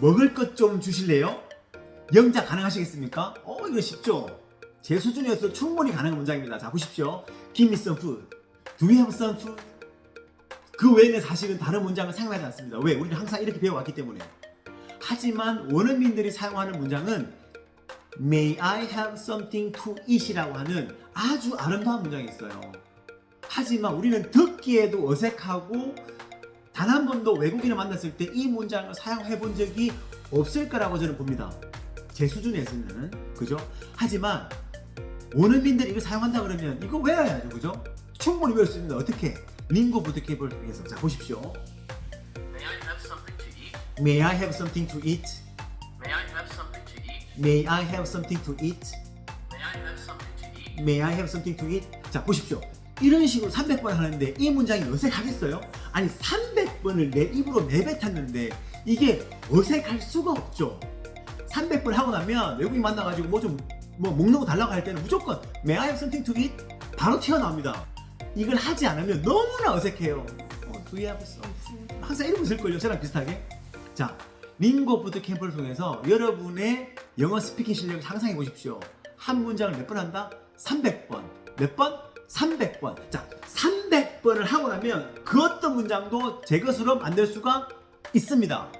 먹을 것 좀 주실래요? 영자 가능하시겠습니까? 어 이거 쉽죠? 제 수준이어서 충분히 가능한 문장입니다. 자 보십시오. Give me some food. Do we have some food? 그 외에는 사실은 다른 문장은 생각나지 않습니다. 왜? 우리는 항상 이렇게 배워왔기 때문에. 하지만 원어민들이 사용하는 문장은 May I have something to eat이라고 하는 아주 아름다운 문장이 있어요. 하지만 우리는 듣기에도 어색하고 단 한 번도 외국인을 만났을 때 이 문장을 사용해 본 적이 없을 거라고 저는 봅니다. 제 수준에서는 그죠? 하지만 원어민들이 이걸 사용한다 그러면 이거 외워야죠, 그죠? 충분히 외울 수 있는데 어떻게? 링고 부드케이블 통해서 자 보십시오. May I have something to eat? May I have something to eat? May I have something to eat? May I have something to eat? May I have something to eat? 자 보십시오. 이런 식으로 300번 하는데 이 문장이 어색하겠어요? 아니 300번을 내 입으로 내뱉었는데 이게 어색할 수가 없죠. 300번 하고 나면 외국인 만나가지고 뭐좀뭐 먹는 거 달라고 할 때는 무조건 May I have something to eat? 바로 튀어나옵니다. 이걸 하지 않으면 너무나 어색해요. 어, Do you have some food? 항상 이러고 있을걸요. 저랑 비슷하게. 자, 링고 부트 캠프를 통해서 여러분의 영어 스피킹 실력을 상상해 보십시오. 한 문장을 몇 번 한다? 300번. 몇 번? 300번. 자, 300번을 하고 나면 그 어떤 문장도 제 것으로 만들 수가 있습니다.